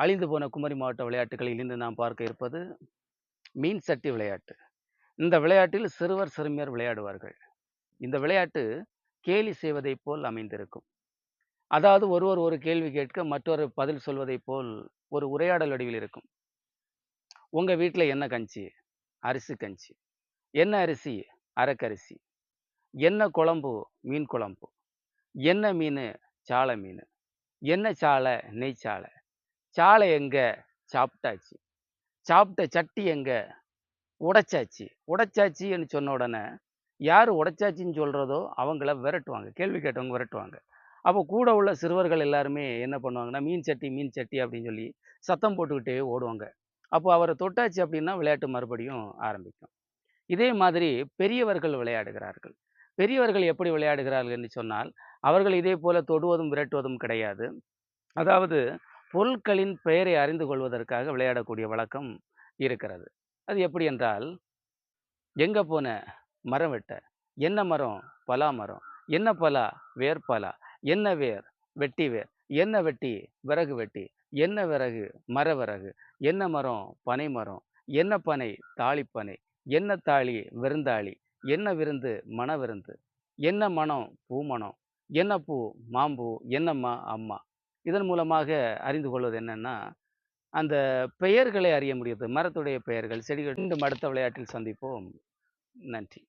அழிந்து போன குமரி மாவட்ட விளையாட்டுகளில் இன்று நாம் பார்க்க இருப்பது மீன் சட்டி விளையாட்டு. இந்த விளையாட்டில் சிறுவர் சிறுமியர் விளையாடுவார்கள். இந்த விளையாட்டு கேலி செய்வதைப் போல் அமைந்திருக்கும். அதாவது ஒருவர் ஒரு கேள்வி கேட்க மற்றொரு பதில் சொல்வதைப் போல் ஒரு உரையாடல் வடிவில் இருக்கும். உங்கள் வீட்டில் என்ன கஞ்சி? அரிசி கஞ்சி. என்ன அரிசி? அரக்கரிசி. என்ன குழம்பு? மீன் குழம்பு. என்ன மீன்? சாலை மீன். என்ன சாலை? நெய் சாலை? சாலை எங்க? சாப்பிட்டாச்சு. சாப்பிட்ட சட்டி எங்க? உடைச்சாச்சு. உடைச்சாச்சின்னு சொன்ன உடனே யார் உடைச்சாச்சின்னு சொல்கிறதோ அவங்கள விரட்டுவாங்க. கேள்வி கேட்டவங்க விரட்டுவாங்க. அப்போ கூட உள்ள சிறுவர்கள் எல்லாருமே என்ன பண்ணுவாங்கன்னா மீன் சட்டி மீன் சட்டி அப்படின்னு சொல்லி சத்தம் போட்டுக்கிட்டே ஓடுவாங்க. அப்போ அவரை தொட்டாச்சு அப்படின்னா விளையாட்டு மறுபடியும் ஆரம்பிக்கும். இதே மாதிரி பெரியவர்கள் விளையாடுகிறார்கள். பெரியவர்கள் எப்படி விளையாடுகிறார்கள் என்று சொன்னால் அவர்கள் இதே போல் தொடுவதும் விரட்டுவதும் கிடையாது. அதாவது பொருட்களின் பெயரை அறிந்து கொள்வதற்காக விளையாடக்கூடிய வழக்கம் இருக்கிறது. அது எப்படி என்றால் எங்கே போன மரம் வெட்ட? என்ன மரம்? பலா மரம். என்ன பலா? வேர் பலா. என்ன வேர்? வெட்டி வேர். என்ன வெட்டி? விறகு வெட்டி. என்ன விறகு? மர விறகு. என்ன மரம்? பனை மரம். என்ன பனை? தாளிப்பனை. என்ன தாளி? விருந்தாளி. என்ன விருந்து? மன விருந்து. என்ன மனம்? பூமணம் என்ன பூ? மாம்பூ. என்னம்மா அம்மா. இதன் மூலமாக அறிந்து கொள்வது என்னென்னா அந்த பெயர்களை அறிய முடியுது மரத்துடைய பெயர்கள் செடிகள் மீண்டும் அடுத்த விளையாட்டில் சந்திப்போம். நன்றி.